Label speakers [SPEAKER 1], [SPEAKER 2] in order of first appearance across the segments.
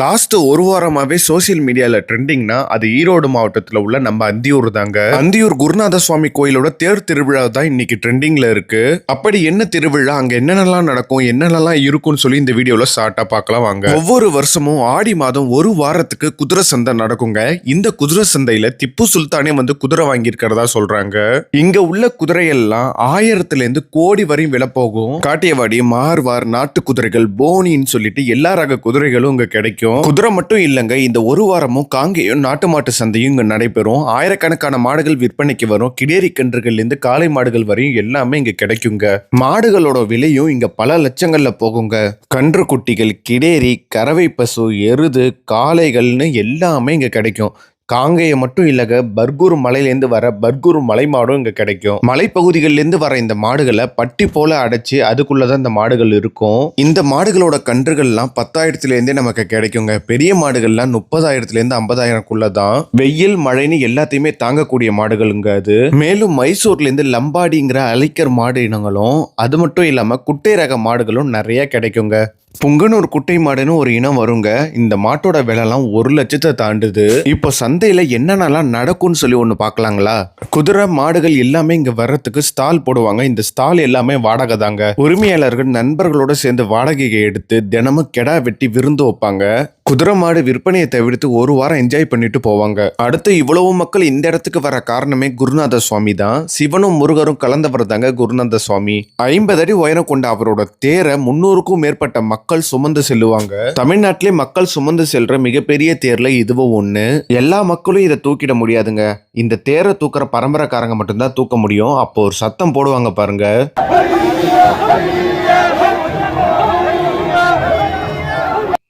[SPEAKER 1] Last ஒரு வாரமாவே social மீடியால ட்ரெண்டிங்னா அது ஈரோடு மாவட்டத்துல உள்ள நம்ம அந்தியூர் தாங்க. அந்தியூர் குருநாத சுவாமி கோயிலோட தேர் திருவிழா தான் இன்னைக்கு ட்ரெண்டிங்ல இருக்கு. அப்படி என்ன திருவிழா அங்க என்னென்னலாம் நடக்கும் என்னென்னலாம் இருக்கும்னு சொல்லி இந்த வீடியோல ஷார்ட்டா பார்க்கலாம் வாங்க. ஒவ்வொரு வருஷமும் ஆடி மாதம் ஒரு வாரத்துக்கு குதிரை சந்தை நடக்குங்க. இந்த குதிரை சந்தையில திப்பு சுல்தானே வந்து குதிரை வாங்கியிருக்கிறதா சொல்றாங்க. இங்க உள்ள குதிரையெல்லாம் ஆயிரத்துல இருந்து கோடி வரையும் விலை போகும். காட்டியவாடி மார்வார் நாட்டு குதிரைகள் போனின்னு சொல்லிட்டு எல்லா ரக குதிரைகளும் இங்க கிடைக்கும். குதிரை மட்டும் இல்லைங்க. இந்த ஒரு வாரமும் காங்கேயும் நாட்டு மாட்டு சந்தையும் இங்கே நடைபெறும். ஆயிரக்கணக்கான மாடுகள் விற்பனைக்கு வரும். கிடேரி கன்றுகள்லேருந்து காளை மாடுகள் வரையும் எல்லாமே இங்கே கிடைக்குங்க. மாடுகளோட விலையும் இங்கே பல லட்சங்கள்ல போகுங்க. கன்று குட்டிகள் கிடேரி கறவை பசு எருது காளைகள்னு எல்லாமே இங்கே கிடைக்கும். காங்கேயம் மட்டும் இல்லைங்க பர்கூர் மலையிலேருந்து வர பர்கூர் மலை மாடும் இங்கே கிடைக்கும். மலைப்பகுதிகள்லேருந்து வர இந்த மாடுகளை பட்டி போல அடைச்சி அதுக்குள்ளதான் இந்த மாடுகள் இருக்கும். இந்த மாடுகளோட கன்றுகள்லாம் பத்தாயிரத்துலேருந்தே நமக்கு கிடைக்குங்க. பெரிய மாடுகள்லாம் முப்பதாயிரத்துலேருந்து ஐம்பதாயிரம்க்குள்ள தான் வெயில் மழைன்னு எல்லாத்தையுமே தாங்கக்கூடிய மாடுகளுங்க அது. மேலும் மைசூர்லேருந்து லம்பாடிங்கிற அலைக்கர் மாடு இனங்களும் அது மட்டும் இல்லாமல் குட்டை ரக மாடுகளும் நிறைய கிடைக்குங்க. புங்கனூர் குட்டை மாடுன்னு ஒரு இனம் வருங்க. இந்த மாட்டோட விலைலாம் ஒரு லட்சத்தை தாண்டுது. இப்போ சந்தையில் என்னென்னலாம் நடக்கும்னு சொல்லி ஒன்று பார்க்கலாங்களா? குதிரை மாடுகள் எல்லாமே இங்கே வர்றதுக்கு ஸ்டால் போடுவாங்க. இந்த ஸ்டால் எல்லாமே வாடகை தாங்க. உரிமையாளர்கள் நண்பர்களோட சேர்ந்து வாடகையை எடுத்து தினமும் கெடா வெட்டி விருந்து வைப்பாங்க. குதிரை மாடு விற்பனையை தவிர்த்து ஒரு வாரம் என்ஜாய் பண்ணிட்டு போவாங்க. அடுத்து இவ்வளவு மக்கள் இந்த இடத்துக்கு வர காரணமே குருநாத சுவாமி தான். சிவனும் முருகரும் கலந்தவர் தாங்க குருநாத சுவாமி. ஐம்பது அடி உயரம் கொண்ட அவரோட தேரை முன்னூறுக்கும் மேற்பட்ட மக்கள் மக்கள் சுமந்து செல்லுவாங்க. தமிழ்நாட்டிலே மக்கள் சுமந்து செல்ற மிகப்பெரிய தேர்ல இதுவும் ஒண்ணு. எல்லா மக்களும் இதை தூக்கிட முடியாதுங்க. இந்த தேரை தூக்குற பரம்பரைக்காரங்க மட்டும்தான் தூக்க முடியும். அப்போ ஒரு சத்தம் போடுவாங்க பாருங்க.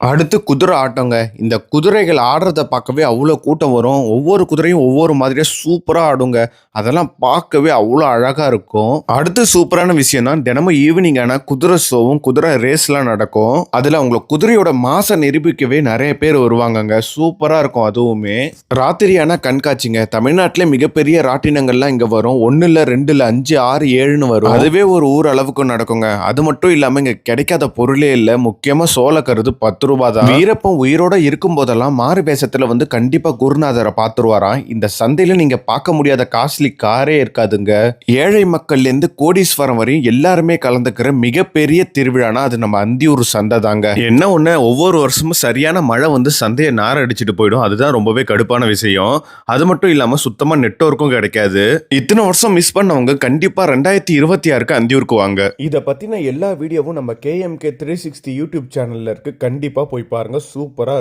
[SPEAKER 1] அடுத்து குதிரை ஆட்டங்க. இந்த குதிரைகள் ஆடுறத பார்க்கவே அவ்வளோ கூட்டம் வரும். ஒவ்வொரு குதிரையும் ஒவ்வொரு மாதிரியாக சூப்பராக ஆடுங்க. அதெல்லாம் பார்க்கவே அவ்வளோ அழகாக இருக்கும். அடுத்து சூப்பரான விஷயம் தான் தினமும் ஈவினிங் ஆனால் குதிரை ஷோவும் குதிரை ரேஸ்லாம் நடக்கும். அதில் அவங்கள குதிரையோட மாசை நிரூபிக்கவே நிறைய பேர் வருவாங்கங்க. சூப்பராக இருக்கும் அதுவுமே. ராத்திரியான கண்காட்சிங்க. தமிழ்நாட்டிலே மிகப்பெரிய ராட்டினங்கள்லாம் இங்கே வரும். ஒன்று இல்லை அஞ்சு ஆறு ஏழுன்னு வரும். அதுவே ஒரு ஊர் அளவுக்கு நடக்குங்க. அது மட்டும் இல்லாமல் இங்கே கிடைக்காத பொருளே இல்லை. முக்கியமாக சோளக்கருது பத்து ரூபா தான் வீரப்பன் உயிரோட இருக்கும் போதெல்லாம் மாறு வேஷத்துல வந்து கண்டிப்பா குருநாதரை பார்த்துருவாராம் இந்த சந்தையில நீங்க பார்க்க முடியாத காஸ்ட்லி காரே இருக்காதுங்க. ஏழை மக்கள்ல இருந்து கோடீஸ்வரம் வரையும் எல்லாருமே கலந்துக்கிற மிகப்பெரிய திருவிழானா அது நம்ம அந்தியூர் சந்தை தாங்க. என்ன ஒண்ணு ஒவ்வொரு வருஷமும் சரியான மழை வந்து சந்தையை நார அடிச்சுட்டு போயிடும். அதுதான் ரொம்பவே கடுப்பான விஷயம். அது மட்டும் இல்லாம சுத்தமா நெட்வொர்க்கும் கிடைக்காது. இத்தனை வருஷம் மிஸ் பண்ணவங்க கண்டிப்பா ரெண்டாயிரத்தி இருபத்தி ஆறுக்கு அந்தியூருக்கு வாங்க.
[SPEAKER 2] இதை பற்றின எல்லா வீடியோவும் நம்ம கேஎம்கே த்ரீ சிக்ஸ்டி யூடியூப் சேனலில் இருக்குது கண்டிப்பாக போய் பாருங்கள் சூப்பராக